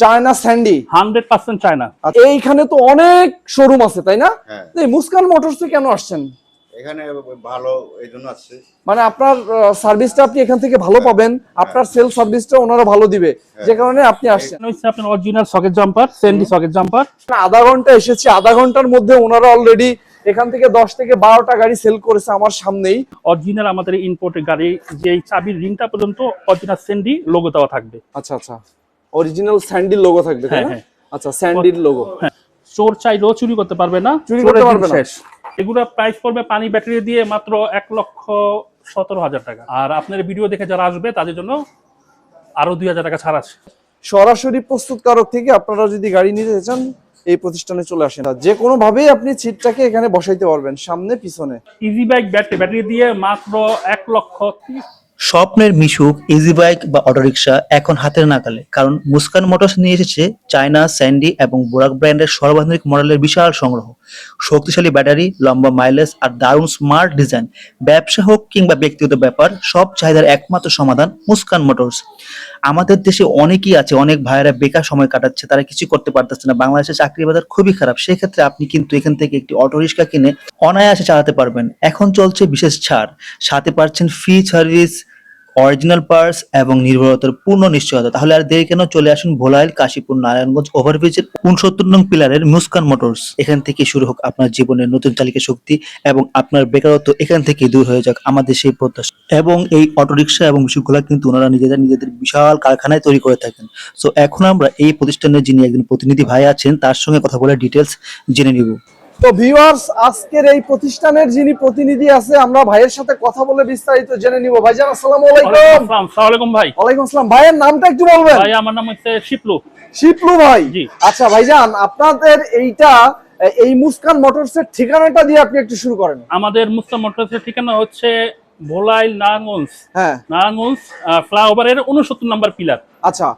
China Sandy. Hundred percent China. আচ্ছা, এইখানে তো অনেক শোরুম আছে তাই না? হ্যাঁ। এই মুস্কান মোটরসে কেন আসছেন? এখানে ভালো এই জন্য আসছে। মানে আপনার সার্ভিসটা আপনি এখান থেকে ভালো পাবেন। আপনার সেল সার্ভিসটা ওনারা ভালো দিবে। যে কারণে আপনি আসছেন। হচ্ছে আপনার original socket jumper Sendi socket jumper আধা ঘণ্টা এসেছি আধা ঘণ্টার মধ্যে ওনারা অলরেডি এখান থেকে দশ থেকে বারোটা গাড়ি সেল করেছে আমার সামনেই। অরিজিনাল আমাদের ইম্পোর্টের গাড়ি যে চাবির রিংটা পর্যন্ত অরিজিনাল সেন্ডি লোগো দেওয়া থাকবে। আচ্ছা আচ্ছা। অরিজিনাল স্যান্ডির লোগো থাকবে তাই হ্যাঁ, না? হ্যাঁ। আচ্ছা স্যান্ডির লোগো হ্যাঁ। চোর চাইলেও চুরি করতে পারবে না চুরি করতে পারবে না। এগুলো প্রাইস পড়বে পানি ব্যাটারি দিয়ে মাত্র এক লক্ষ সতেরো হাজার টাকা। আর আপনার ভিডিও দেখে যারা আসবে তাদের জন্য আরও দুই হাজার টাকা ছাড় আছে। সরাসরি প্রস্তুতকারক থেকে আপনারা যদি গাড়ি নিতে চান এই প্রতিষ্ঠানে চলে আসেন। আর যে কোনো ভাবেই আপনি সিটটাকে এখানে বসাইতে পারবেন সামনে পিছনে। ইজি বাইক ব্যাটারি ব্যাটারি দিয়ে মাত্র এক লক্ষ ত্রিশ স্বপ্নের মিশুক ইজি বাইক বা অটোরিকশা এখন হাতের নাগালে, কারণ মুস্কান মোটরস নিয়ে এসেছে চায়না, স্যান্ডি এবং বোরাক ব্র্যান্ডের সর্বাধুনিক মডেলের বিশাল সংগ্রহ। শক্তিশালী ব্যাটারি, লম্বা মাইলেজ আর দারুণ স্মার্ট ডিজাইন ব্যবসা হোক কিংবা ব্যক্তিগত ব্যাপার, সব চাহিদার একমাত্র সমাধান মুস্কান মোটরস। আমাদের দেশে অনেকেই আছে, অনেক ভাইয়েরা বেকার সময় কাটাচ্ছে, তারা কিছু করতে পারতেছে না, বাংলাদেশের চাকরি বাজার খুবই খারাপ, সেক্ষেত্রে আপনি কিন্তু এখান থেকে একটি অটো রিক্সা কিনে অনায়াসে চালাতে পারবেন। এখন চলছে বিশেষ ছাড়, সাথে পাচ্ছেন ফ্রি সার্ভিস অরিজিনাল পার্টস এবং নির্ভরতার পূর্ণ নিশ্চয়তা। তাহলে আর দেরি কেন? চলে আসুন ভোলাইল, কাশীপুর, নারায়ণগঞ্জ, ওভারব্রিজের উনসত্তর নং পিলারের মুস্কান মোটরস। এখান থেকে শুরু হোক আপনার জীবনের নতুন চালিকা শক্তি এবং আপনার বেকারত্ব এখান থেকে দূর হয়ে যাক আমাদের সেই প্রত্যাশা। এবং এই অটোরিকশা এবং মিশুকগুলা কিন্তু ওনারা নিজেদের নিজেদের বিশাল কারখানায় তৈরি করে থাকেন। সো এখন আমরা এই প্রতিষ্ঠানের যিনি একজন প্রতিনিধি ভাই আছেন, তার সঙ্গে কথা বলে ডিটেলস জেনে নিব। তো ভিউয়ার্স আজকের এই প্রতিষ্ঠানের যিনি প্রতিনিধি আছে আমরা ভাইয়ের সাথে কথা বলে বিস্তারিত জেনে নিব। ভাইজান আসসালামু আলাইকুম। আসসালাম আলাইকুম ভাই। ওয়ালাইকুম আসসালাম। ভাইয়ের নামটা একটু বলবেন। ভাই আমার নাম হচ্ছে শিপলু। শিপলু ভাই। জি। আচ্ছা ভাইজান আপনাদের এইটা এই মুস্কান মোটরসের ঠিকানাটা দিয়ে আপনি একটু শুরু করেন। আমাদের মুসলাম মোটরসের ঠিকানা হচ্ছে ভোলাইল নারায়ণগঞ্জ। হ্যাঁ। নারায়ণগঞ্জ ফ্লাইওভারের উনসত্তর নম্বর পিলার। আচ্ছা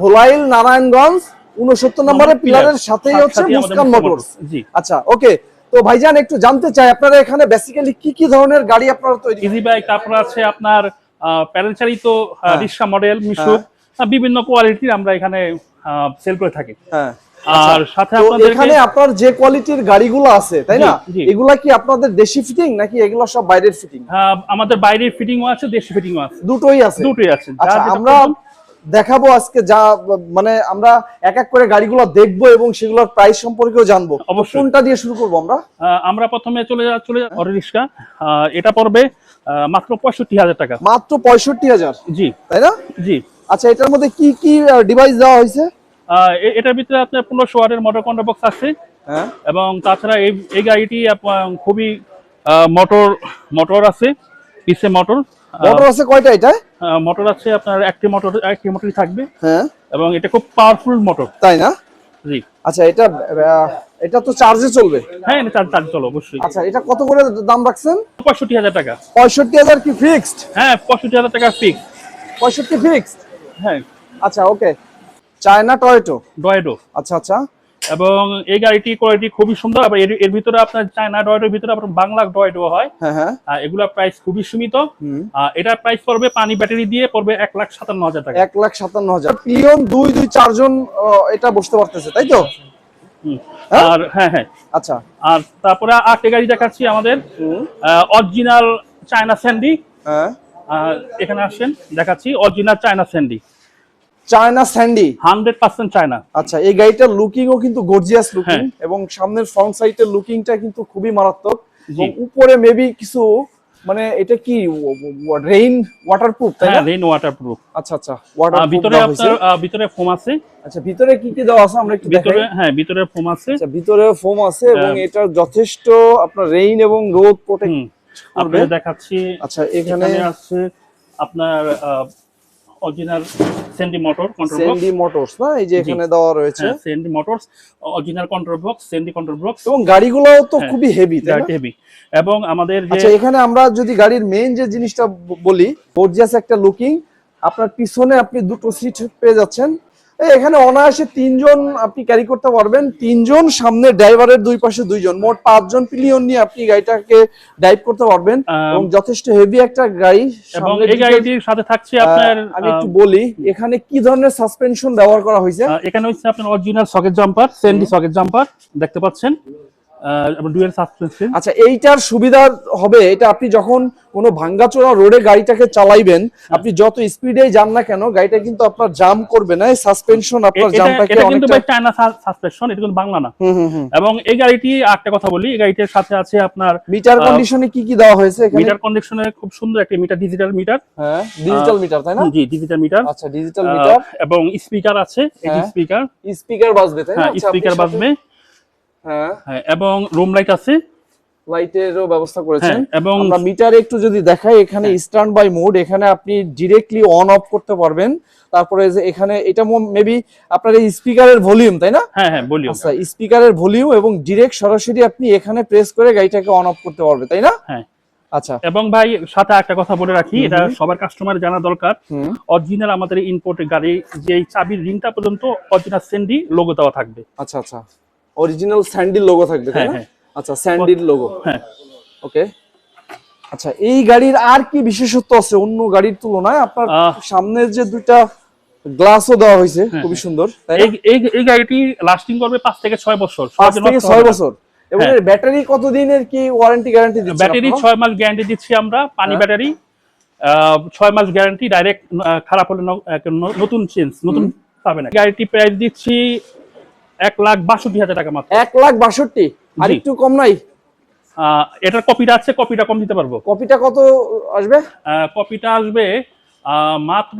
ভোলাইল নারায়ণগঞ্জ উনসত্তর নম্বরের পিলারের সাথেই হচ্ছে মুস্কান মোটরস। আচ্ছা ওকে তো ভাইজান একটু জানতে চাই আপনারা এখানে বেসিক্যালি কি কি ধরনের গাড়ি আপনারা তৈরি ইজি বাইক তারপর আছে আপনার প্যাডেল চালিত হ্যাঁ। রিক্সা মডেল মিশুক বিভিন্ন কোয়ালিটির আমরা এখানে সেল করে থাকি। হ্যাঁ। আর সাথে তো আপনাদের এখানে আপনার যে কোয়ালিটির গাড়িগুলো আছে তাই না। এগুলা কি আপনাদের দেশি ফিটিং নাকি এগুলো সব বাইরের ফিটিং আমাদের বাইরের ফিটিংও আছে দেশি ফিটিংও আছে। দুটোই আছে? দুটোই আছে। আচ্ছা আমরা। দেখাবো আজকে যা মানে আমরা এক এক করে গাড়িগুলো দেখব এবং সেগুলোর প্রাইস সম্পর্কেও জানব। কোনটা দিয়ে শুরু করব আমরা? আমরা প্রথমে চলে যা চলে যা অটো রিক্সা এটা পড়বে মাত্র পঁয়ষট্টি হাজার টাকা। মাত্র পঁয়ষট্টি হাজার? জি। তাই না? জি। আচ্ছা এটার মধ্যে কি কি ডিভাইস দেওয়া হয়েছে? এটার ভিতরে আপনার পনেরোশো ওয়াটের মোটর কন্ট্রোল বক্স আছে। হ্যাঁ। এবং তাছাড়া এই এই গাড়িটি খুবই মোটর মোটর আছে পিসে মোটর মোটর আছে কয়টা এটা? মোটর আছে আপনার একটি মোটর একটি মোটরই থাকবে। হ্যাঁ। এবং এটা খুব পাওয়ারফুল মোটর তাই না? জি। আচ্ছা এটা এটা তো চার্জে চলবে? হ্যাঁ এটা চার্জ চলো অবশ্যই। আচ্ছা এটা কত করে দাম রাখছেন? পঁয়ষট্টি হাজার টাকা। পঁয়ষট্টি হাজার কি ফিক্সড হ্যাঁ পঁয়ষট্টি হাজার টাকা ফিক্স পঁয়ষট্টি ফিক্সড হ্যাঁ। আচ্ছা ওকে চায়না টয়েটো? ডয়েডো আচ্ছা আচ্ছা। এবং এই গাড়িটি কোয়ালিটি খুবই সুন্দর। আবার এর এর ভিতরে আপনার চায়না ডয়েডোর ভিতরে আপনার বাংলা ডয়েডো হয়। হ্যাঁ হ্যাঁ। আর এগুলা প্রাইস খুবই সীমিত। এটার প্রাইস পড়বে পানি ব্যাটারি দিয়ে পড়বে এক লাখ সাতান্ন হাজার টাকা। এক লাখ সাতান্ন হাজার। পিলিয়ন দুই দুই চারজন এটা বসতে পারতেছে তাই তো? হুম। হ্যাঁ? আর হ্যাঁ হ্যাঁ। আচ্ছা। আর তারপরে আরেকটা গাড়ি দেখাচ্ছি আমাদের। অরিজিনাল চায়না স্যান্ডি হ্যাঁ। এখানে আসেন দেখাচ্ছি original China Sandy China Sandy? Hundred percent China. আচ্ছা এই গাড়িটার লুকিংও কিন্তু গর্জিয়াস লুকিং। এবং সামনের ফ্রন্ট সাইডের লুকিংটা কিন্তু খুবই মারাত্মক এবং উপরে মেবি কিছু মানে এটা কি রেইন ওয়াটারপ্রুফ তাই না হ্যাঁ রেইন ওয়াটার প্রুফ আচ্ছা আচ্ছা ওয়াটারপ্রুফ ভিতরে আপনার ভিতরে ফোম আছে। আচ্ছা ভিতরে কি কি দেওয়া আছে? আমরা একটু ভিতরে হ্যাঁ ভিতরে ফোম আছে। আচ্ছা ভিতরে ফোম আছে এবং। এটার যথেষ্ট আপনার রেইন এবং রোদ প্রোটেক্ট আপনাদের দেখাচ্ছি। আচ্ছা এখানে আছে আপনার original Sendi motor control box Sendi motors না? এই যে এখানে দেওয়া রয়েছে। Sendi motors original control box Sendi control box এবং গাড়িগুলোও তো হ্যাঁ, খুবই হেভি হেভি এবং আমাদের যে আচ্ছা এখানে আমরা যদি গাড়ির মেইন যে জিনিসটা বলি গর্জিয়াস একটা লুকিং আপনার পিছনে আপনি দুটো সিট পেয়ে যাচ্ছেন। এখানে অনায়াসে তিনজন আপনি ক্যারি করতে পারবেন। তিনজন সামনে ড্রাইভারের দুই পাশে দুইজন। মোট পাঁচজন পিলিয়ন নিয়ে আপনি গাড়িটাকে ড্রাইভ করতে পারবেন। এবং যথেষ্ট হেভি একটা গাড়ি। এবং এই গাড়িটির সাথে থাকছে আপনার আমি একটু বলি এখানে কি ধরনের সাসপেনশন ব্যবহার করা হয়েছে? এখানে হচ্ছে আপনার original socket jumper Sendi socket jumper দেখতে পাচ্ছেন? ডুয়েল সাসপেনশন আচ্ছা এইটার সুবিধা হবে এটা আপনি যখন কোনো ভাঙ্গাচোরা রোডে গাড়িটাকে চালাইবেন আপনি যত স্পিডে যান না কেন গাড়িটা কিন্তু আপনার জাম করবে না এই সাসপেনশন আপনার জামটাকে এটা কিন্তু ভাই চায়না সাসপেনশন এটা কিন্তু বাংলা না। এবং এই গাড়িটি একটা কথা বলি এই গাড়িটির সাথে আছে আপনার মিটার কন্ডিশনে কি কি দেওয়া হয়েছে এখানে? মিটার কন্ডিশনে খুব সুন্দর একটা মিটার ডিজিটাল মিটার হ্যাঁ ডিজিটাল মিটার তাই না? জি ডিজিটাল মিটার আচ্ছা ডিজিটাল মিটার এবং স্পিকার আছে হ্যাঁ। স্পিকার স্পিকার বাজবে তাই না? হ্যাঁ আচ্ছা, স্পিকার বাজবে। হ্যাঁ। হ্যাঁ এবং রুম লাইট আছে। লাইটেরও ব্যবস্থা করেছেন। হ্যাঁ, এবং আমরা মিটারে একটু যদি দেখাই এখানে স্ট্যান্ড বাই মোড এখানে আপনি ডিরেক্টলি অন অফ করতে পারবেন। তারপরে যে এখানে এটা মেবি আপনার এই স্পিকারের ভলিউম তাই না? হ্যাঁ হ্যাঁ বলিও আচ্ছা স্পিকারের ভলিউম এবং ডিরেক্ট সরাসরি আপনি এখানে প্রেস করে গাড়িটাকে অন অফ করতে পারবে তাই না? হ্যাঁ। আচ্ছা। এবং ভাই সাথে একটা কথা বলে রাখি এটা সবার কাস্টমার জানা দরকার। অরিজিনাল আমাদের ইম্পোর্টের গাড়ি যে চাবির রিংটা পর্যন্ত অরিজিনাল সেন্ডি লোগো দেওয়া থাকবে। আচ্ছা আচ্ছা। অরিজিনাল স্যান্ডিল লোগো থাকবে তাই হ্যাঁ, না? হ্যাঁ। আচ্ছা স্যান্ডিল লোগো হ্যাঁ। ওকে আচ্ছা এই গাড়ির আর কি বিশেষত্ব আছে? অন্য গাড়ির তুলনায় আপনার আহ, সামনের যে দুইটা গ্লাসও দেওয়া হয়েছে হ্যাঁ, খুবই সুন্দর এই এই গাড়িটি লাস্টিং করবে পাঁচ থেকে ছয় বছর পাঁচ সহজে থেকে নষ্ট ছয় বছর। এবং। এর ব্যাটারি কতদিনের কি ওয়ারেন্টি গ্যারান্টি দিচ্ছেন ব্যাটারি আপনারা? ছয় মাস গ্যারান্টি দিচ্ছি আমরা পানি। ব্যাটারি ছয় মাস গ্যারান্টি ডাইরেক্ট খারাপ হলে নতুন চেঞ্জ নতুন পাবে না গাড়িটি প্রাইস দিচ্ছি এক লাখ বাষট্টি হাজার টাকা মাত্র। এক লাখ বাষট্টি? আর একটু কম নাই? এটার কপিটা আছে কপিটা কম দিতে পারব? কপিটা কত আসবে? কপিটা আসবে মাত্র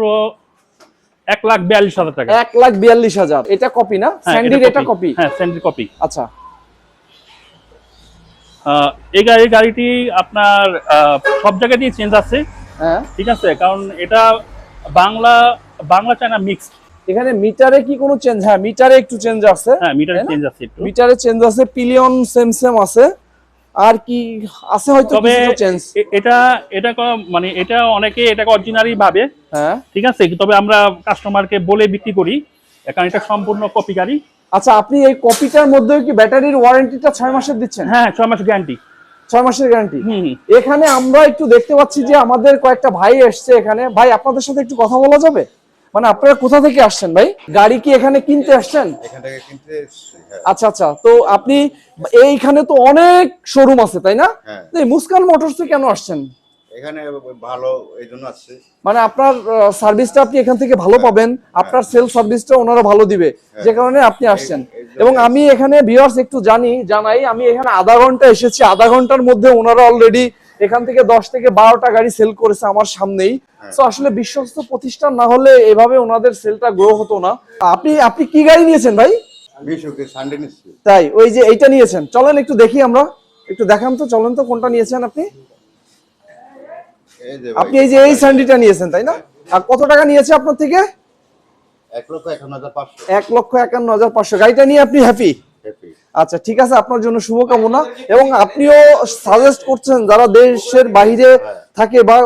এক লাখ বিয়াল্লিশ হাজার টাকা। এক লাখ বিয়াল্লিশ হাজার। এটা কপি না? স্যান্ডির এটা কপি হ্যাঁ স্যান্ডির কপি আচ্ছা। এই গাড়ি গাড়িটি আপনার সব জায়গাতেই চেঞ্জ আছে। হ্যাঁ। ঠিক আছে? কারণ এটা বাংলা বাংলা চায়না মিক্সড এখানে মিটারে কি কোনো চেঞ্জ হ্যাঁ মিটারে একটু চেঞ্জ আছে। হ্যাঁ মিটারে চেঞ্জ আছে একটু। মিটারে চেঞ্জ আছে পিলিয়ন সেম সেম আছে। আর কি আছে হয়তো তবে চেঞ্জ এটা এটা মানে এটা অনেকে এটাকে অরিজিনালি ভাবে। হ্যাঁ। ঠিক আছে? তবে আমরা কাস্টমারকে বলে বিক্রি করি। কারণ এটা সম্পূর্ণ কপি গাড়ি আচ্ছা আপনি এই কপিটার মধ্যেও কি ব্যাটারির ওয়ারেন্টিটা ছয় মাসের দিচ্ছেন? হ্যাঁ ছয় মাস গ্যারান্টি ছয় মাসের গ্যারান্টি। এখানে আমরা একটু দেখতে পাচ্ছি যে আমাদের কয়েকটা ভাই এসছে এখানে। ভাই আপনাদের সাথে একটু কথা বলা যাবে? মানে আপনারা কোথা থেকে আসছেন ভাই? গাড়ি কি এখানে কিনতে আসছেন? হ্যাঁ। আচ্ছা আচ্ছা। তো আপনি এইখানে তো অনেক শোরুম আছে তাই না? হ্যাঁ। মুস্কান মোটরসে কেন আসছেন? এখানে ভালো এই জন্য আসছে। মানে আপনার সার্ভিসটা আপনি এখান থেকে ভালো পাবেন। আপনার সেল সার্ভিসটা ওনারা ভালো দিবে। যে কারণে আপনি আসছেন। এবং আমি এখানে ভিউয়ার্স একটু জানি জানাই আমি এখানে আধা ঘণ্টা এসেছি। আধা ঘণ্টার মধ্যে ওনারা অলরেডি এখান থেকে দশ থেকে বারোটা গাড়ি সেল করেছে আমার সামনেই। তো আসলে বিশ্বস্ত প্রতিষ্ঠান না হলে এভাবে ওনাদের সেলটা গ্রো হতো না। আপনি আপনি কি গাড়ি নিয়েছেন ভাই? তাই ওই যে এইটা নিয়েছেন। চলেন একটু দেখি আমরা। একটু দেখান তো চলেন তো কোনটা নিয়েছেন আপনি। আপনি এই যে এই স্যান্ডিটা নিয়েছেন তাই না? আর কত টাকা নিয়েছে আপনার থেকে? এক লক্ষ একান্ন হাজার পাঁচশো। গাড়িটা নিয়ে আপনি হ্যাপি আচ্ছা ঠিক আছে আপনার জন্য শুভকামনা। এবং আপনিও সাজেস্ট করছেন যারা দেশের বাইরে থাকে বা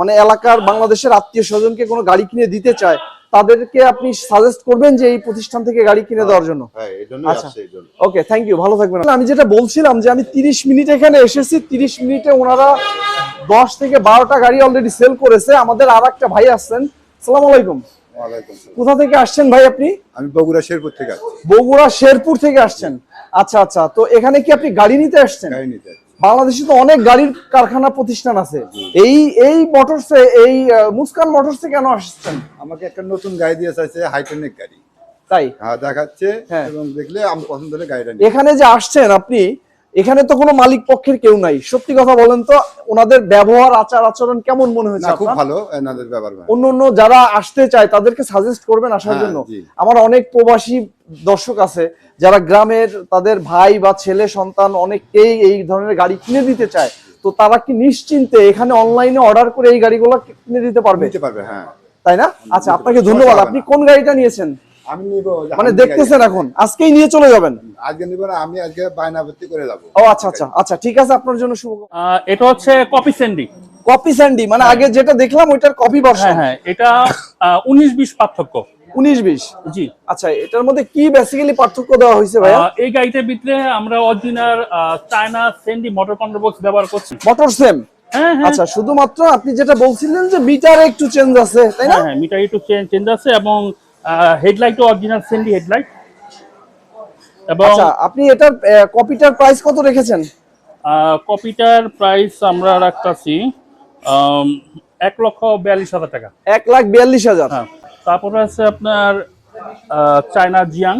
মানে এলাকার বাংলাদেশের আত্মীয় স্বজনকে কোনো গাড়ি কিনে দিতে চায় তাদেরকে আপনি সাজেস্ট করবেন যে এই প্রতিষ্ঠান থেকে গাড়ি কিনে দেওয়ার জন্য। হ্যাঁ জন্য আচ্ছা। ওকে থ্যাংক ইউ ভালো থাকবেন। আমি যেটা বলছিলাম যে আমি তিরিশ মিনিট এখানে এসেছি তিরিশ মিনিটে ওনারা দশ থেকে বারোটা গাড়ি অলরেডি সেল করেছে। আমাদের আর একটা ভাই আসছেন। সালাম আলাইকুম। কোথা থেকে আসছেন ভাই আপনি? আমি বগুড়া শেরপুর থেকে বগুড়া শেরপুর থেকে আসছেন। আচ্ছা আচ্ছা। তো এখানে কি আপনি গাড়ি নিতে আসছেন? গাড়ি নিতে বাংলাদেশে তো অনেক গাড়ির কারখানা প্রতিষ্ঠান আছে। এই এই মোটরসে এই আহ, মুস্কান মোটরসে কেন আসছেন? আমাকে একটা নতুন গাড়ি দিয়ে চাইছে হাইটেনিক গাড়ি। তাই? হ্যাঁ দেখাচ্ছে হ্যাঁ। এবং দেখলে আমি পছন্দ হলে গাড়িটা নিই এখানে যে আসছেন আপনি এখানে তো কোনো মালিক পক্ষের কেউ নাই। সত্যি কথা বলেন তো ওনাদের ব্যবহার আচার আচরণ কেমন মনে হয়েছে খুব ভালো এনাদের ভালো। অন্য অন্য যারা আসতে চায় তাদেরকে সাজেস্ট করবেন আসার হ্যাঁ, জন্য। আমার অনেক প্রবাসী দর্শক আছে যারা গ্রামের তাদের ভাই বা ছেলে সন্তান অনেককেই এই ধরনের গাড়ি কিনে দিতে চায়। তো তারা কি নিশ্চিন্তে এখানে অনলাইনে অর্ডার করে এই গাড়িগুলো কিনে দিতে পারবে? হ্যাঁ। তাই না? আচ্ছা আপনাকে ধন্যবাদ। আপনি কোন গাড়িটা নিয়েছেন? আমি নিব মানে দেখতেছেন এখন? আজকেই নিয়ে চলে যাবেন? আজকে নিব না আমি আজকে বায়না ভর্তি করে যাব। ও আচ্ছা আচ্ছা আচ্ছা ঠিক আছে আপনার জন্য শুভ এটা হচ্ছে কপি সেন্ডি কপি স্যান্ডি মানে আগে যেটা দেখলাম ওইটার কপি হ্যাঁ ভার্সন হ্যাঁ এটা উনিশ বিশ পার্থক্য। উনিশ বিশ? জি। আচ্ছা এটার মধ্যে কি বেসিক্যালি পার্থক্য দেওয়া হয়েছে ভাইয়া? এই গাড়িটার ভিতরে আমরা original China Sendi motor control box ব্যবহার করছি। মোটর সেম হ্যাঁ হ্যাঁ। আচ্ছা শুধুমাত্র আপনি যেটা বলছিলেন যে মিটারে একটু চেঞ্জ আছে তাই না? হ্যাঁ হ্যাঁ মিটার একটু চেঞ্জ চেঞ্জ আছে এবং হেডলাইটও অরিজিনাল সেন্ডি হেডলাইট এবং আচ্ছা আপনি এটার কপিটার প্রাইস কত রেখেছেন? কপিটার প্রাইস আমরা রাখতেছি এক লক্ষ বিয়াল্লিশ হাজার টাকা। এক লাখ বিয়াল্লিশ হাজার। হ্যাঁ তারপরে আছে আপনার চায়না জিয়াং।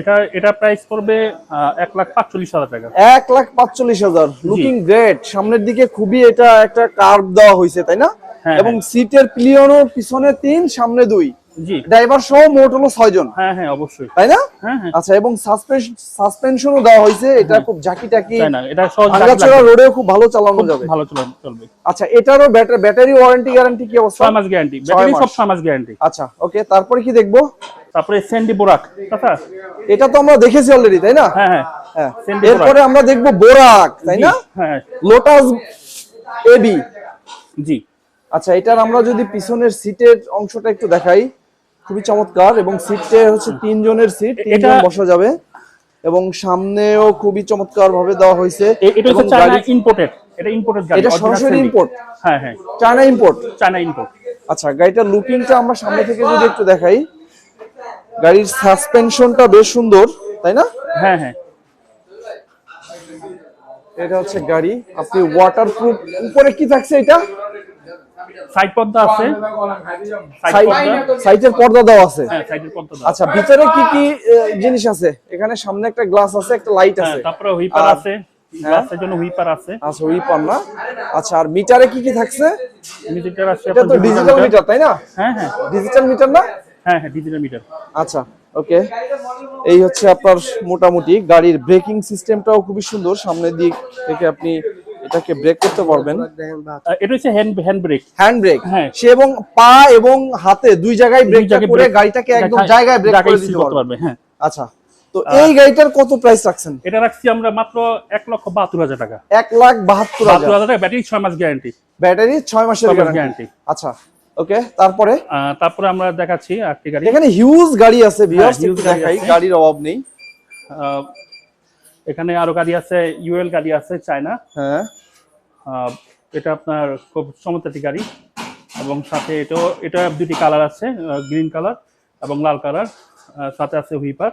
এটা এটা প্রাইস আহ, এক লাখ পাঁচচল্লিশ হাজার টাকা। এক লাখ পাঁচচল্লিশ হাজার। লুকিং গ্রেট সামনের দিকে খুবই এটা একটা কার্ভ দেওয়া হয়েছে তাই না? হ্যাঁ, এবং সিটের পিলিয়নও পিছনে তিন সামনে দুই। ড্রাইভার সহ মোট হলো ছয় জন। হ্যাঁ হ্যাঁ অবশ্যই। তাই না? হ্যাঁ আচ্ছা এবং সাসপেনশনও দেওয়া হয়েছে। এটা খুব ঝাঁকি টাকি তাই না? এটা সহজ ভাঙাচোরা রোডেও খুব ভালো চালানো যাবে। ভালো চলবে চলবে। আচ্ছা এটারও ব্যাটারি ওয়ারেন্টি গ্যারান্টি কি অবস্থা? ছয় মাস গ্যারান্টি ব্যাটারি সব ছয় মাস গ্যারান্টি আচ্ছা ওকে তারপরে কি দেখব? তারপরে স্যান্ডি বোরাক আচ্ছা এটা তো আমরা দেখেছি অলরেডি তাই না? হ্যাঁ এরপরে আমরা দেখব বোরাক তাই না? হ্যাঁ লোটাস এবি জি। আচ্ছা এটার আমরা যদি পিছনের সিটের অংশটা একটু দেখাই। খুবই চমৎকার এবং সিটে হচ্ছে তিনজনের সিট তিনজন বসা যাবে এবং সামনেও খুবই চমৎকার ভাবে দেওয়া হয়েছে এ- এটা এবং হচ্ছে চায়না ইম্পোর্টেড এটা ইম্পোর্টেড গাড়ি এটা সরাসরি Sandy। হ্যাঁ হ্যাঁ। চায়না ইম্পোর্ট চায়না ইম্পোর্ট আচ্ছা গাড়িটার লুকিংটা আমরা সামনে থেকে যদি একটু দেখাই গাড়ির সাসপেনশনটা বেশ সুন্দর তাই না? হ্যাঁ হ্যাঁ। এটা হচ্ছে গাড়ি আপনি ওয়াটারপ্রুফ উপরে কি থাকছে এটা? সাইড পর্দা আছে? সাইড পর্দা? দেওয়া আছে। হ্যাঁ সাইডের পর্দা দাও। আচ্ছা ভিতরে কি কি জিনিস আছে? এখানে সামনে একটা গ্লাস আছে একটা লাইট হ্যাঁ আছে। তারপরে হুইপার আছে। গ্লাসের জন্য হুইপার আছে। আচ্ছা না? আচ্ছা আর মিটারে কি কি থাকছে? মিটার আছে এটা তো ডিজিটাল মিটার। তাই না? হ্যাঁ হ্যাঁ। ডিজিটাল মিটার না? হ্যাঁ হ্যাঁ ডিজিটাল মিটার। আচ্ছা ওকে। এই হচ্ছে আপনার মোটামুটি গাড়ির ব্রেকিং সিস্টেমটাও খুবই সুন্দর। সামনের দিক থেকে আপনি এটাকে ব্রেক করতে পারবেন। এটা হচ্ছে hand hand brake hand brake হ্যাঁ। সে এবং পা এবং হাতে দুই জায়গায় ব্রেক করে গাড়িটাকে একদম জায়গায় ব্রেক করে দিতে পারবে হ্যাঁ। আচ্ছা। তো এই গাড়িটার কত প্রাইস রাখছেন? এটা রাখছি আমরা মাত্র এক লক্ষ বাহাত্তর হাজার টাকা। এক লাখ বাহাত্তর হাজার। টাকা ব্যাটারি ছয় মাস গ্যারান্টি ব্যাটারি ছয় মাসের মাস গ্যারান্টি আচ্ছা ওকে তারপরে? তারপরে আমরা দেখাচ্ছি আরেকটি গাড়ি। এখানে হিউজ গাড়ি আছে ভিউয়ার্স huge একটু দেখাই গাড়ির অভাব নেই। এখানে আরও গাড়ি আছে ইউএল গাড়ি আছে চায়না। হ্যাঁ। এটা আপনার খুব চমৎকার গাড়ি এবং সাথে এটাও এটা দুটি কালার আছে গ্রিন কালার এবং লাল কালার সাথে আছে হুইপার।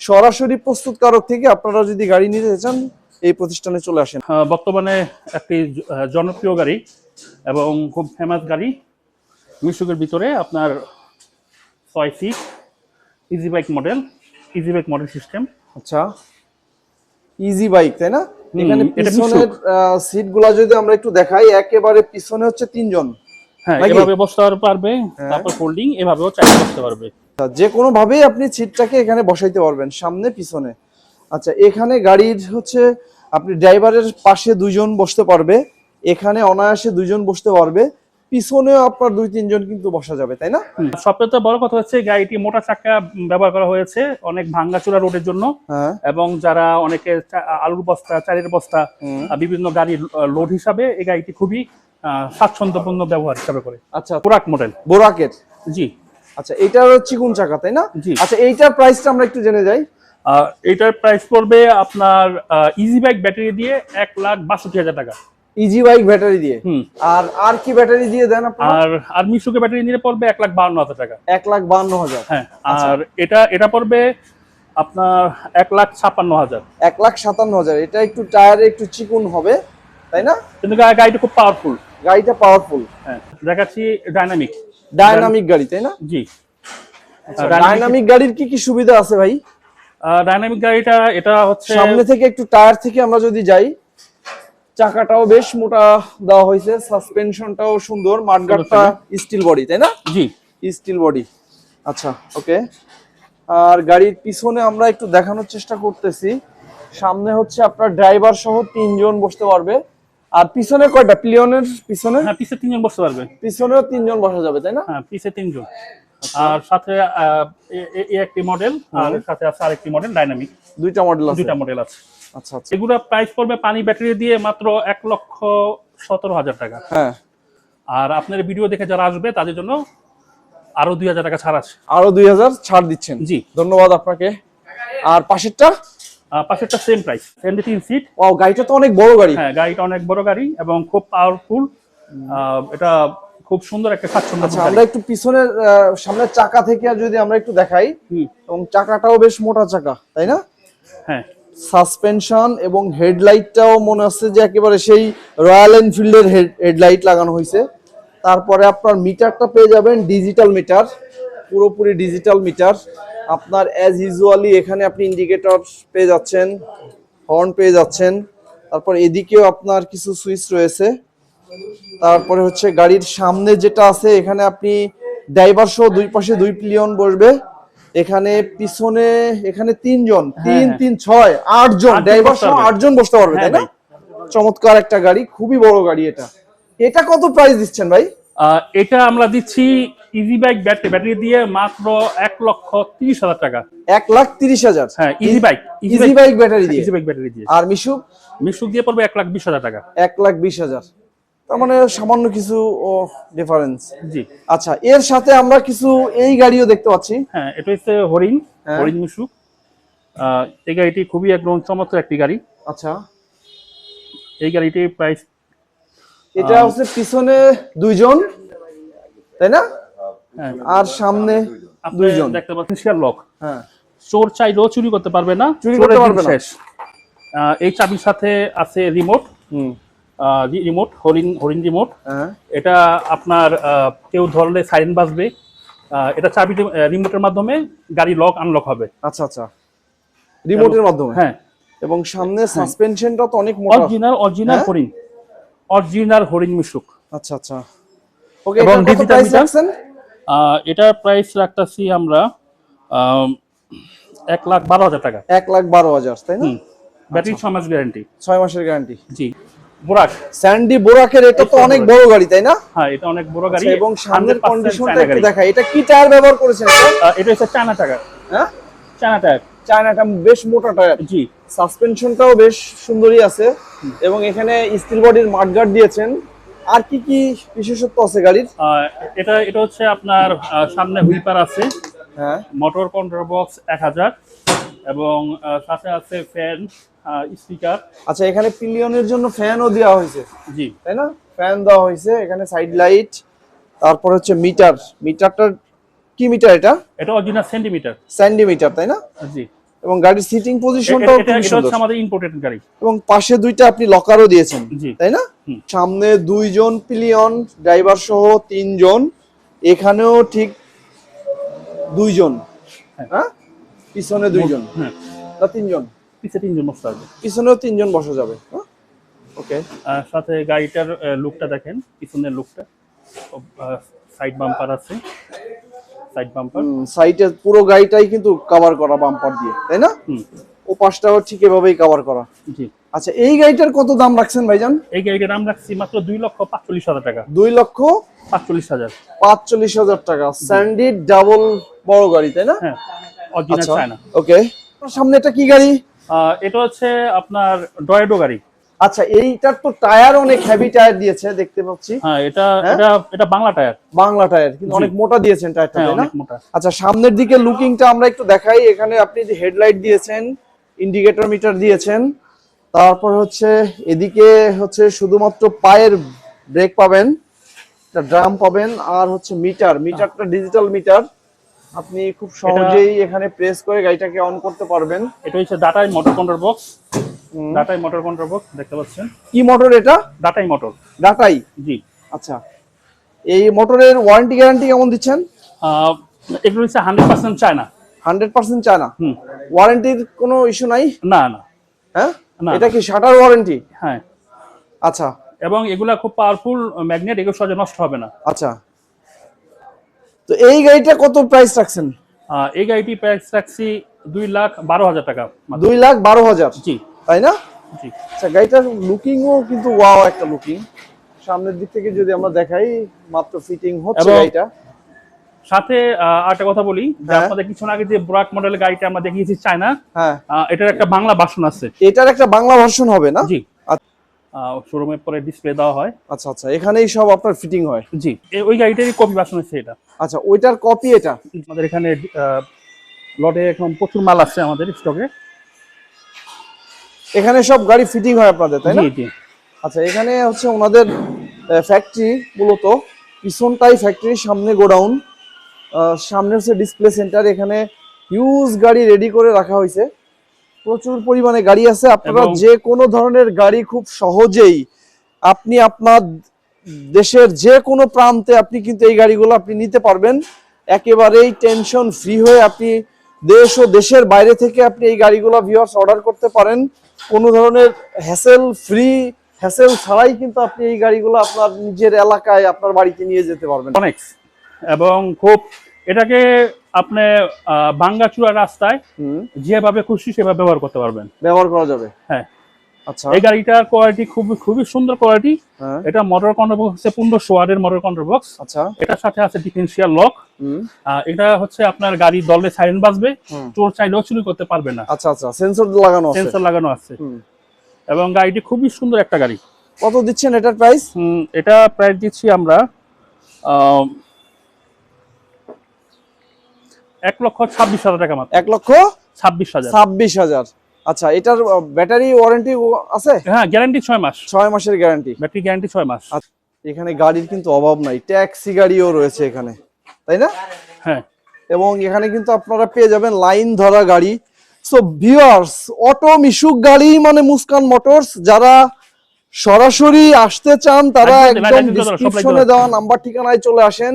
সরাসরি প্রস্তুতকারক থেকে আপনারা যদি গাড়ি নিতে চান এই প্রতিষ্ঠানে চলে আসেন। বর্তমানে একটি জনপ্রিয় গাড়ি এবং খুব ফেমাস গাড়ি। মিশুকের ভিতরে আপনার ছয় seat easy bike model easy bike model system আচ্ছা ইজি বাইক তাই না? এখানে পিছনের যদি আমরা একটু দেখাই একেবারে পিছনে হচ্ছে তিনজন। হ্যাঁ এভাবে বসতে পারবে তারপর ফোল্ডিং এভাবেও চাইলে বসতে পারবে। যে কোনো ভাবেই আপনি সিটটাকে এখানে বসাইতে পারবেন সামনে পিছনে। আচ্ছা এখানে গাড়ির হচ্ছে আপনি ড্রাইভারের পাশে দুজন বসতে পারবে এখানে অনায়াসে দুজন বসতে পারবে। পিছনেও আপনার দুই তিনজন কিন্তু বসা যাবে তাই না? সবচেয়ে বড় কথা হচ্ছে গাড়িটি মোটা চাকা ব্যবহার করা হয়েছে অনেক ভাঙ্গাচোরা রোডের জন্য। হ্যাঁ। এবং যারা অনেকে আলুর বস্তা চালের বস্তা বিভিন্ন গাড়ির লোড হিসাবে এই গাড়িটি খুবই স্বাচ্ছন্দ্যপূর্ণ ব্যবহার হিসাবে করে। আচ্ছা। বোরাক মডেল বোরাকের জি। আচ্ছা এটার চিকুন চাকা তাই না? জি। আচ্ছা এইটার প্রাইসটা আমরা একটু জেনে যাই। এটার প্রাইস পড়বে আপনার ইজি বাইক ব্যাটারি দিয়ে এক লাখ বাষট্টি হাজার টাকা। ইজি বাইক ব্যাটারি দিয়ে। আর আর কি ব্যাটারি দিয়ে দেন আর আর মিশুকে ব্যাটারি নিলে পড়বে এক লাখ বাহান্ন হাজার টাকা। এক লাখ বান্ন হাজার। হ্যাঁ আর এটা এটা পড়বে আপনার এক লাখ ছাপ্পান্ন হাজার। এক লাখ সাতান্ন হাজার। এটা একটু টায়ারে একটু চিকুন হবে তাই না? কিন্তু গাড়িটা খুব পাওয়ারফুল গাড়িটা পাওয়ারফুল হ্যাঁ দেখাচ্ছি ডাইনামিক ডায়নামিক গাড়ি তাই না? জি। ডায়নামিক গাড়ির কি কি সুবিধা আছে ভাই? ডাইনামিক গাড়িটা এটা হচ্ছে সামনে থেকে একটু টায়ার থেকে আমরা যদি যাই চাকাটাও বেশ মোটা দেওয়া হয়েছে সাসপেনশনটাও সুন্দর মাঠগাটটা স্টিল বডি তাই না? জি। স্টিল বডি আচ্ছা ওকে আর গাড়ির পিছনে আমরা একটু দেখানোর চেষ্টা করতেছি। সামনে হচ্ছে আপনার ড্রাইভার সহ তিনজন বসতে পারবে। আর পিছনে কয়টা? প্লিয়নের পিছনে? হ্যাঁ পিছে তিনজন বসতে পারবে। পিছনেও তিনজন বসা যাবে তাই না? হ্যাঁ পিছে তিনজন। আর সাথে একটি মডেল আর সাথে আছে আরেকটি মডেল ডাইনামিক দুইটা মডেল আছে। দুইটা মডেল আছে। আচ্ছা আচ্ছা। এগুলো প্রাইস পড়বে পানি ব্যাটারি দিয়ে মাত্র এক লক্ষ সতেরো হাজার টাকা। হ্যাঁ। আর আপনার ভিডিও দেখে যারা আসবে তাদের জন্য আরও দুই হাজার টাকা ছাড় আছে। আরও দুই হাজার ছাড় দিচ্ছেন। জি। ধন্যবাদ আপনাকে। আর পাশেরটা? পাশেরটা সেম প্রাইস সেভেন্টি তিন সিট ও গাড়িটা তো অনেক বড় গাড়ি। হ্যাঁ গাড়িটা অনেক বড় গাড়ি এবং খুব পাওয়ারফুল এটা খুব সুন্দর একটা স্বাচ্ছন্দ্য আচ্ছা আমরা একটু পিছনের সামনের চাকা থেকে যদি আমরা একটু দেখাই এবং চাকাটাও বেশ মোটা চাকা তাই না? হ্যাঁ। সাসপেনশন এবং হেডলাইটটাও মনে হচ্ছে যে একেবারে সেই রয়্যাল এনফিল্ডের হেডলাইট লাগানো হয়েছে। তারপরে আপনার মিটারটা পেয়ে যাবেন ডিজিটাল মিটার, পুরোপুরি ডিজিটাল মিটার। আপনার অ্যাজ ইউজুয়ালি এখানে আপনি ইন্ডিকেটর পেয়ে যাচ্ছেন হর্ন পেয়ে যাচ্ছেন। তারপর এদিকেও আপনার কিছু সুইচ রয়েছে। তারপরে হচ্ছে গাড়ির সামনে যেটা আছে, এখানে আপনি ড্রাইভার সহ দুই পাশে দুই প্লিয়ন বসবে। এখানে পিছনে এখানে তিনজন তিন হ্যাঁ। তিন ছয় আট জন আটজন ড্রাইভার সহ। আটজন বসতে পারবে হ্যাঁ তাই না চমৎকার একটা গাড়ি খুবই বড় গাড়ি এটা। এটা কত প্রাইস দিচ্ছেন ভাই? এটা আমরা দিচ্ছি ইজি বাইক ব্যাটারি ব্যাটারি দিয়ে মাত্র এক লক্ষ তিরিশ হাজার টাকা। এক লাখ তিরিশ হাজার? হ্যাঁ easy bike easy bike battery দিয়ে? ইজি বাইক ব্যাটারি দিয়ে। আর মিশু মিশুক দিয়ে পড়বে এক লাখ বিশ হাজার টাকা। এক লাখ বিশ হাজার। তার মানে সামান্য কিছু ডিফারেন্স জি। আচ্ছা এর সাথে আমরা কিছু এই গাড়িও দেখতে পাচ্ছি। হ্যাঁ এটা হচ্ছে হরিণ হ্যাঁ। হরিণ আহ, এই গাড়িটি খুবই একদম চমৎকার একটি গাড়ি। আচ্ছা। এই গাড়িটির প্রাইস এটা হচ্ছে পিছনে দুইজন তাই না? হ্যাঁ। আর সামনে দুইজন। দেখতে পাচ্ছেন শেয়ার লক। হ্যাঁ। চোর চাইলেও চুরি করতে পারবে না চুরি করতে পারবে না। শেষ। এই চাবির সাথে আছে রিমোট। হুম। রিমোট হরিণ হরিণ রিমোট হ্যাঁ। এটা আপনার কেউ ধরলে সাইরেন বাজবে। এটা চাবি রিমোটের মাধ্যমে গাড়ি লক আনলক হবে। আচ্ছা আচ্ছা। রিমোটের মাধ্যমে? হ্যাঁ। এবং সামনে সাসপেনশনটা তো অনেক মোটা। অরিজিনাল অরিজিনাল হ্যাঁ? হরিণ। অরিজিনাল হরিণ মিশুক। আচ্ছা আচ্ছা। ওকে এবং? রাখছেন? আহ, এটার প্রাইস রাখতেছি আমরা আম, এক লাখ বারো হাজার টাকা। এক লাখ বারো হাজার তাই না? ব্যাটারি ছ মাস গ্যারান্টি ছয় মাসের গ্যারান্টি জি। বোরাক। স্যান্ডি বোরাকের এটা তো অনেক বড় গাড়ি তাই না? হ্যাঁ এটা অনেক বড় গাড়ি। আচ্ছা, এবং সামনের কন্ডিশনটা একটু দেখা এটা কি টায়ার ব্যবহার করেছেন এটা? হচ্ছে চায়না টাকা হ্যাঁ? চায়না টায়ার চায়নাটা বেশ মোটা টায়ার জি। সাসপেনশনটাও বেশ সুন্দরই আছে। এবং এখানে স্টিল বডির মাঠগার্ড দিয়েছেন। আর কি কি বিশেষত্ব আছে গাড়ির? এটা এটা হচ্ছে আপনার সামনে হুইপার আছে। হ্যাঁ। মোটর কন্ট্রোল বক্স এক হাজার। এবং সাথে আছে ফ্যান। স্পিকার আচ্ছা এখানে পিলিয়নের জন্য ফ্যানও দেওয়া হয়েছে। জি। তাই না? ফ্যান দেওয়া হয়েছে এখানে সাইড লাইট তারপর হচ্ছে মিটার মিটারটা কি মিটার এটা? এটা অরিজিনাল সেন্টিমিটার সেন্টিমিটার তাই না? জি। এবং গাড়ির সিটিং পজিশনটাও খুব সুন্দর। হচ্ছে আমাদের ইম্পোর্টেড গাড়ি। এবং পাশে দুইটা আপনি লকারও দিয়েছেন তাই না? সামনে দুইজন পিলিয়ন ড্রাইভার সহ তিনজন এখানেও ঠিক দুইজন হ্যাঁ? পিছনে দুইজন হ্যাঁ। না তিনজন? পিছে তিনজন বসতে হবে। পিছনেও তিনজন বসা যাবে। হ্যাঁ? ওকে সাথে গাড়িটার লুকটা দেখেন পিছনের লুকটা সাইড বাম্পার আছে। সাইড বাম্পার সাইডে পুরো গাড়িটাই কিন্তু কভার করা বাম্পার দিয়ে তাই না? ও পাশটাও ঠিক এভাবেই কভার করা। জি। আচ্ছা এই গাড়িটার কত দাম রাখছেন ভাইজান? এই গাড়িটার দাম রাখছি মাত্র দুই লক্ষ পাঁচচল্লিশ হাজার টাকা। দুই লক্ষ পাঁচচল্লিশ হাজার। পাঁচচল্লিশ হাজার টাকা। স্যান্ডি ডাবল বড় গাড়ি তাই না? হ্যাঁ অরিজিনাল চায়না ওকে সামনে এটা কি গাড়ি? এটা হচ্ছে আপনার ডয়েডো গাড়ি। আচ্ছা এইটার তো টায়ার অনেক হেভি টায়ার দিয়েছে দেখতে পাচ্ছি। হ্যাঁ এটা হ্যাঁ? এটা এটা বাংলা টায়ার। বাংলা টায়ার কিন্তু অনেক মোটা দিয়েছেন টায়ারটা হ্যাঁ তাই না? অনেক মোটা। আচ্ছা সামনের দিকে লুকিংটা আমরা একটু দেখাই। এখানে আপনি যে হেডলাইট দিয়েছেন ইন্ডিকেটর মিটার দিয়েছেন তারপর হচ্ছে এদিকে হচ্ছে শুধুমাত্র পায়ের ব্রেক পাবেন ড্রাম পাবেন আর হচ্ছে মিটার মিটারটা ডিজিটাল মিটার আপনি খুব সহজেই এখানে প্রেস করে গাড়িটাকে অন করতে পারবেন। এটা হচ্ছে ডাটাই মোটর কন্ট্রোল বক্স। ডাটাই মোটর কন্ট্রোল বক্স দেখতে পাচ্ছেন? কি মোটর এটা? ডাটাই মোটর ডাটাই জি। আচ্ছা। এই মোটরের ওয়ারেন্টি গ্যারান্টি কেমন দিচ্ছেন? এগুলো হচ্ছে hundred percent China. Hundred percent China? হুম। ওয়ারেন্টির কোনো ইস্যু নাই? না না। হ্যাঁ? না। এটা কি শাটার ওয়ারেন্টি হ্যাঁ। আচ্ছা। এবং এগুলা খুব পাওয়ারফুল ম্যাগনেট এগুলো সহজে নষ্ট হবে না। আচ্ছা। তো এই গাড়িটা কত প্রাইস রাখছেন? এই গাড়িটি প্রাইস রাখছি দুই লাখ বারো হাজার টাকা দুই লাখ বারো হাজার? জি। তাই না? জি। আচ্ছা গাড়িটার লুকিংও কিন্তু ওয়াও একটা লুকিং সামনের দিক থেকে যদি আমরা দেখাই মাত্র ফিটিং হচ্ছে গাড়িটা। সাথে আরেকটা কথা বলি হ্যাঁ। আপনাদের কিছুক্ষণ আগে যে ব্রাক মডেলের গাড়িটা আমরা দেখিয়েছি চায়না হ্যাঁ। এটার একটা বাংলা ভাষণ আছে। এটার একটা বাংলা ভার্সন হবে না? জি। শোরুমে পরে ডিসপ্লে দেওয়া হয়। আচ্ছা আচ্ছা এখানেই সব আপনার ফিটিং হয়? জি ওই গাড়িটারই কপি বাসন হচ্ছে এটা। আচ্ছা ওইটার কপি এটা? আমাদের এখানে লটে এখন প্রচুর মাল আছে আমাদের স্টকে এখানে সব গাড়ি ফিটিং হয় আপনাদের তাই না? জি জি। আচ্ছা এখানে হচ্ছে ওনাদের ফ্যাক্টরি মূলত। পিছনটাই ফ্যাক্টরি সামনে গোডাউন। সামনে হচ্ছে ডিসপ্লে সেন্টার এখানে হিউজ গাড়ি রেডি করে রাখা হয়েছে। প্রচুর পরিমাণে গাড়ি আছে। আপনারা যে কোনো ধরনের গাড়ি খুব সহজেই আপনি আপনার দেশের যে কোনো প্রান্তে আপনি কিন্তু এই গাড়িগুলো আপনি নিতে পারবেন। একেবারেই টেনশন ফ্রি হয়ে আপনি দেশ ও দেশের বাইরে থেকে আপনি এই গাড়িগুলো ভিউয়ার্স অর্ডার করতে পারেন। কোনো ধরনের হ্যাসেল ফ্রি হ্যাসেল ছাড়াই কিন্তু আপনি এই গাড়িগুলো আপনার নিজের এলাকায় আপনার বাড়িতে নিয়ে যেতে পারবেন। অনেক এবং খুব এটাকে আপনি বাঙ্গাচুরা রাস্তায় যেভাবে খুশি সেভাবে ব্যবহার করতে পারবেন। ব্যবহার করা যাবে? হ্যাঁ। আচ্ছা। এই গাড়িটার কোয়ালিটি খুব খুবই সুন্দর কোয়ালিটি হ্যাঁ। এটা মোটর কন্ট্রোল বক্স হচ্ছে পনেরোশো ওয়ার্ডের মোটর কন্ট্রোল বক্স আচ্ছা। এটার সাথে আছে লক এটা হচ্ছে আপনার গাড়ি দলে সাইরেন বাজবে। চোর চাইলেও চুরি করতে পারবে না। আচ্ছা আচ্ছা। সেন্সর লাগানো আছে। সেন্সর লাগানো আছে। এবং গাড়িটি খুবই সুন্দর একটা গাড়ি। কত দিচ্ছেন এটার প্রাইস হুম, এটা প্রাইস দিচ্ছি আমরা আম, এক লক্ষ ছাব্বিশ হাজার টাকা মাত্র। এক লক্ষ ছাব্বিশ হাজার। ছাব্বিশ হাজার। আচ্ছা এটার ব্যাটারি ওয়ারেন্টি আছে? হ্যাঁ গ্যারান্টি ছয় মাস। ছয় মাসের গ্যারান্টি ব্যাটারি গ্যারান্টি ছয় মাস। আচ্ছা। এখানে গাড়ির কিন্তু অভাব নাই। ট্যাক্সি গাড়িও রয়েছে এখানে। তাই না? হ্যাঁ। এবং এখানে কিন্তু আপনারা পেয়ে যাবেন লাইন ধরা গাড়ি। সো ভিউয়ার্স অটো মিশুক গাড়ি মানে মুস্কান মোটরস। যারা সরাসরি আসতে চান তারা একদম, ডিসক্রিপশনে দেওয়া নাম্বার ঠিকানায় চলে আসেন।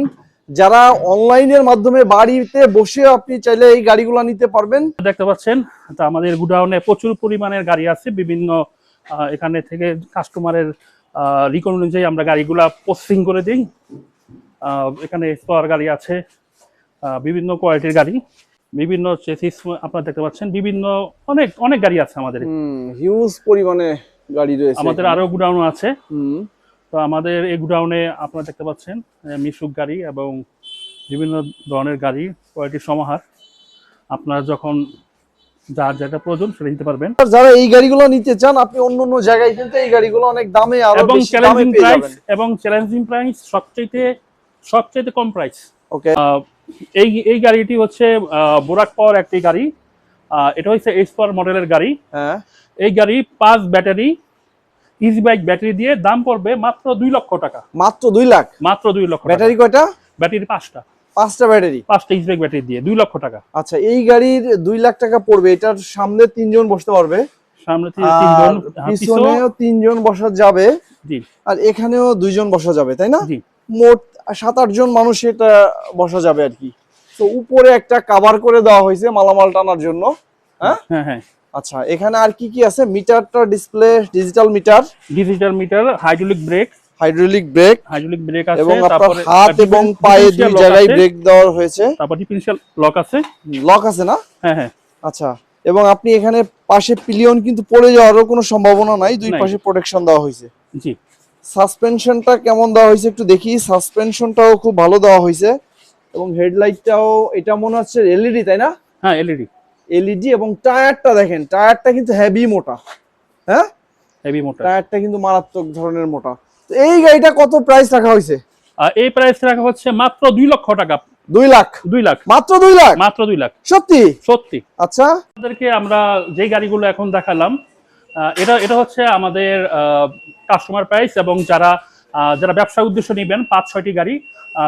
যারা অনলাইনের মাধ্যমে বাড়িতে বসে আপনি চাইলে এই গাড়িগুলো নিতে পারবেন। দেখতে পাচ্ছেন তা আমাদের গুডাউনে প্রচুর পরিমাণের গাড়ি আছে বিভিন্ন এখানে থেকে কাস্টমারের রিকন অনুযায়ী আমরা গাড়িগুলা পোস্টিং করে দিই। এখানে স্টোয়ার গাড়ি আছে বিভিন্ন কোয়ালিটির গাড়ি বিভিন্ন চেসিস আপনারা দেখতে পাচ্ছেন বিভিন্ন অনেক অনেক গাড়ি আছে আমাদের। হিউজ পরিমাণে গাড়ি রয়েছে আমাদের আরও গুডাউন আছে। হুম, তো আমাদের এই গুডাউনে আপনারা দেখতে পাচ্ছেন মিশুক গাড়ি এবং বিভিন্ন ধরনের গাড়ি কোয়ালিটির সমাহার। আপনারা যখন যার যেটা প্রয়োজন সেটা নিতে পারবেন। যারা এই গাড়িগুলো নিতে চান আপনি অন্য অন্য জায়গায় কিন্তু এই গাড়িগুলো অনেক দামে আরও এবং চ্যালেঞ্জিং প্রাইস এবং চ্যালেঞ্জিং প্রাইস সবচাইতে সবচাইতে কম প্রাইস ওকে এই এই গাড়িটি হচ্ছে বোরাক পাওয়ার একটি গাড়ি। এটা হচ্ছে এইচ পাওয়ার মডেলের গাড়ি। হ্যাঁ। এই গাড়ি পাঁচ ব্যাটারি ইজি বাইক ব্যাটারি দিয়ে দাম পড়বে মাত্র দুই লক্ষ টাকা। মাত্র দুই লাখ? মাত্র দুই লক্ষ ব্যাটারি কয়টা? ব্যাটারি পাঁচটা। পাঁচটা ব্যাটারি পাঁচটা ইজি বাইক ব্যাটারি দিয়ে দুই লক্ষ টাকা। আচ্ছা এই গাড়ির দুই লাখ টাকা পড়বে এটার সামনে তিনজন বসতে পারবে। সামনে তিনজন হ্যাঁ, পিছনেও- তিনজন বসা যাবে। জি। আর এখানেও দুইজন বসা যাবে তাই না? জি। মোট সাত আট জন মানুষ এটা বসা যাবে আর কি। তো উপরে একটা কাভার করে দেওয়া হয়েছে মালামাল টানার জন্য হ্যাঁ? হ্যাঁ হ্যাঁ। আচ্ছা এখানে আর কি কি আছে? মিটারটা display digital meter digital meter hydraulic brake hydraulic brake hydraulic brake আছে এবং আপনার হাত এবং পায়ে দুই জায়গায় ব্রেক দেওয়া হয়েছে। তারপর ডিফারেন্সিয়াল লক আছে। লক আছে না? হ্যাঁ হ্যাঁ। আচ্ছা এবং আপনি এখানে পাশে পিলিয়ন কিন্তু পড়ে যাওয়ারও কোনো সম্ভাবনা নাই দুই পাশে প্রোটেকশন দেওয়া হয়েছে। জি। সাসপেনশনটা কেমন দেওয়া হয়েছে একটু দেখি সাসপেনশনটাও খুব ভালো দেওয়া হয়েছে এবং হেডলাইটটাও এটা মনে হচ্ছে এলইডি তাই না? হ্যাঁ এলইডি এলইডি এবং টায়ারটা দেখেন টায়ারটা কিন্তু হেভি মোটা হ্যাঁ? হেভি মোটা। টায়ারটা কিন্তু মারাত্মক ধরনের মোটা। তো এই গাড়িটা কত প্রাইস রাখা হয়েছে? এই প্রাইস রাখা হচ্ছে মাত্র দুই লক্ষ টাকা। দুই লাখ? দুই লাখ। মাত্র দুই লাখ? মাত্র দুই লাখ। সত্যি? সত্যি। আচ্ছা। আপনাদেরকে আমরা যে গাড়িগুলো এখন দেখালাম এটা এটা হচ্ছে আমাদের কাস্টমার প্রাইস এবং যারা যারা ব্যবসা উদ্দেশ্য নেবেন পাঁচ ছয়টি গাড়ি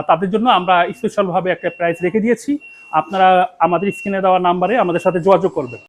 তাদের জন্য আমরা স্পেশাল ভাবে একটা প্রাইস রেখে দিয়েছি। আপনারা আমাদের স্ক্রিনে দেওয়া নাম্বারে আমাদের সাথে যোগাযোগ করবেন।